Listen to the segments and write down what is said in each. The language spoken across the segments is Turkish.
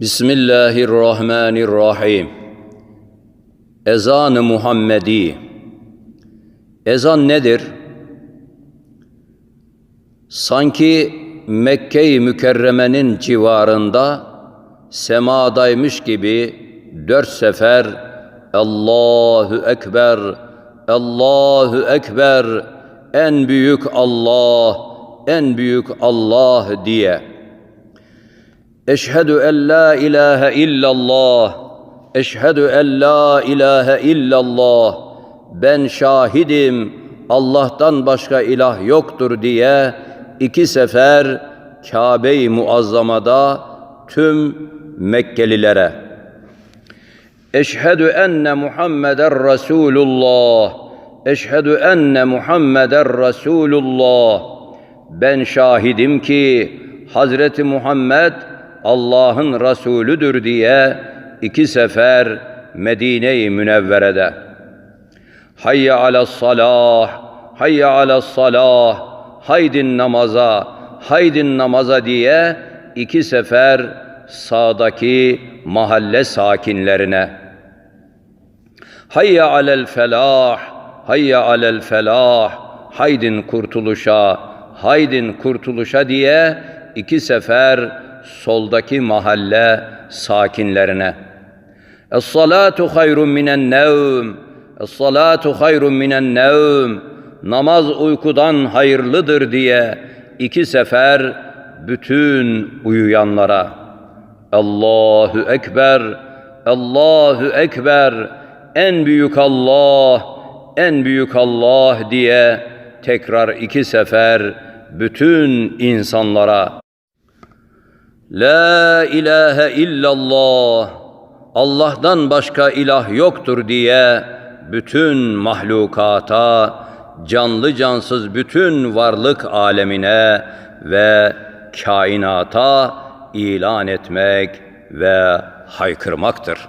Bismillahirrahmanirrahim. Ezan-ı Muhammedi. Ezan nedir? Sanki Mekke-i Mükerreme'nin civarında semadaymış gibi dört sefer Allahu Ekber, Allahu Ekber, en büyük Allah, en büyük Allah diye. Eşhedü en la ilahe illallah, eşhedü en la ilahe illallah, ben şahidim, Allah'tan başka ilah yoktur diye iki sefer Kabe-i Muazzama'da tüm Mekkelilere. Eşhedü enne Muhammeden Resulullah. Eşhedü enne Muhammeden Resulullah. Ben şahidim ki Hazreti Muhammed Allah'ın Resulüdür diye iki sefer Medine-i Münevvere'de Hayye alas salah, hayye alas salah, haydin namaza, haydin namaza diye iki sefer sağdaki mahalle sakinlerine. Hayye alel felah, hayye alel felah, haydin kurtuluşa, haydin kurtuluşa diye iki sefer soldaki mahalle sakinlerine. Es-salatu hayrun minen nevm, Es-salatu hayrun minen nevm. Namaz uykudan hayırlıdır diye iki sefer bütün uyuyanlara Allahu ekber Allahu ekber en büyük Allah en büyük Allah diye tekrar iki sefer bütün insanlara La ilahe illallah Allah'tan başka ilah yoktur diye bütün mahlukata, canlı cansız bütün varlık alemine ve kainata ilan etmek ve haykırmaktır.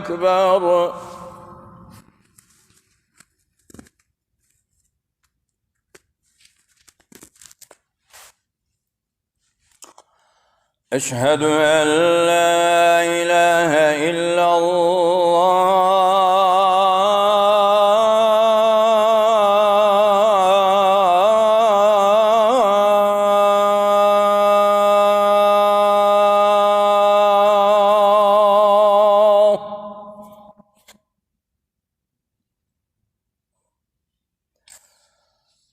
Ekber. أشهد أن لا إله إلا الله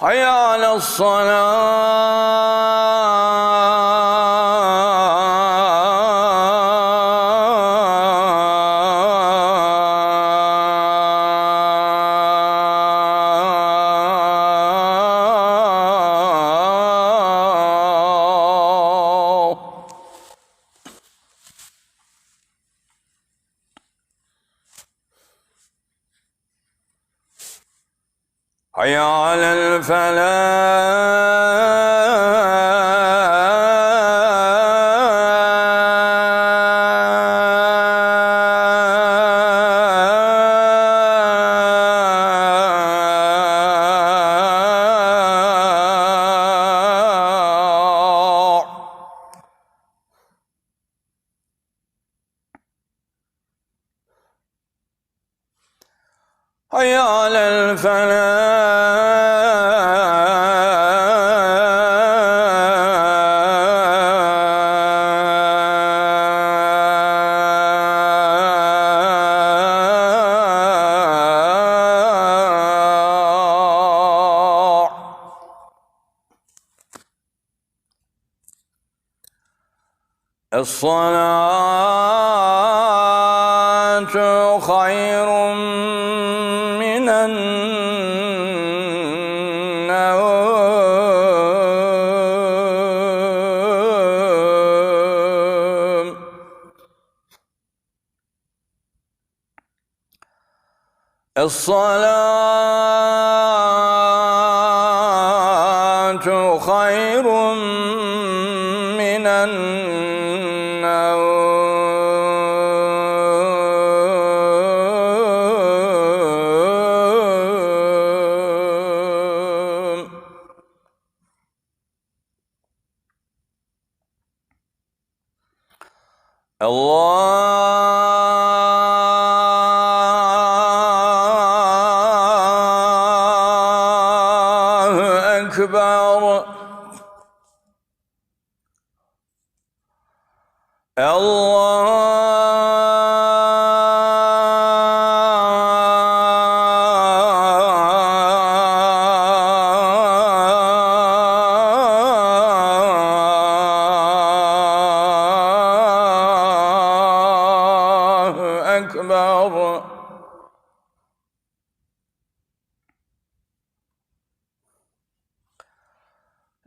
حي على الصلاة. الفلاح حي على الفلاح. الصلاة خير من النوم. الصلاة الله أكبر. الله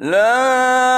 لا